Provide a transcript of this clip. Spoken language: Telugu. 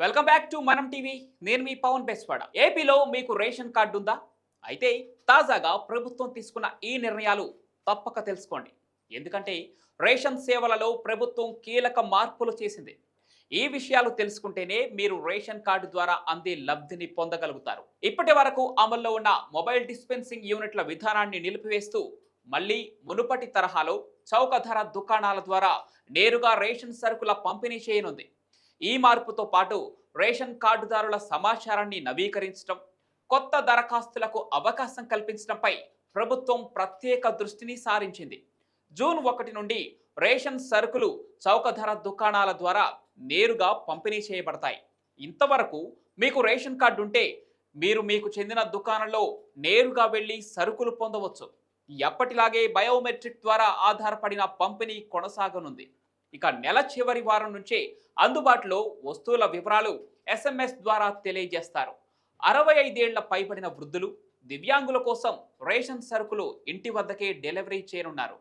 Welcome back to Manam TV నేను మీ పవన్ బెస్వాడ. ఏపీలో మీకు రేషన్ కార్డు ఉందా? అయితే తాజాగా ప్రభుత్వం తీసుకున్న ఈ నిర్ణయాలు తప్పక తెలుసుకోండి. ఎందుకంటే రేషన్ సేవలలో ప్రభుత్వం కీలక మార్పులు చేసింది. ఈ విషయాలు తెలుసుకుంటేనే మీరు రేషన్ కార్డు ద్వారా అందే లబ్ధిని పొందగలుగుతారు. ఇప్పటి వరకు అమల్లో ఉన్న మొబైల్ డిస్పెన్సింగ్ యూనిట్ల విధానాన్ని నిలిపివేస్తూ మళ్ళీ మునుపటి తరహాలో చౌక ధర దుకాణాల ద్వారా నేరుగా రేషన్ సరుకుల పంపిణీ చేయనుంది. ఈ మార్పుతో పాటు రేషన్ కార్డుదారుల సమాచారాన్ని నవీకరించడం కొత్త దరఖాస్తులకు అవకాశం కల్పించడంపై ప్రభుత్వం ప్రత్యేక దృష్టిని సారించింది. జూన్ ఒకటి నుండి రేషన్ సరుకులు చౌక ధర దుకాణాల ద్వారా నేరుగా పంపిణీ చేయబడతాయి. ఇంతవరకు మీకు రేషన్ కార్డు ఉంటే మీరు మీకు చెందిన దుకాణంలో నేరుగా వెళ్ళి సరుకులు పొందవచ్చు. ఎప్పటిలాగే బయోమెట్రిక్ ద్వారా ఆధారపడిన పంపిణీ కొనసాగనుంది. ఇక నెల చివరి వారం నుంచే అందుబాటులో వస్తువుల వివరాలు ఎస్ఎంఎస్ ద్వారా తెలియజేస్తారు. అరవై ఐదేళ్ళ పైబడిన వృద్ధులు దివ్యాంగుల కోసం రేషన్ సరుకులు ఇంటి వద్దకే డెలివరీ చేయనున్నారు.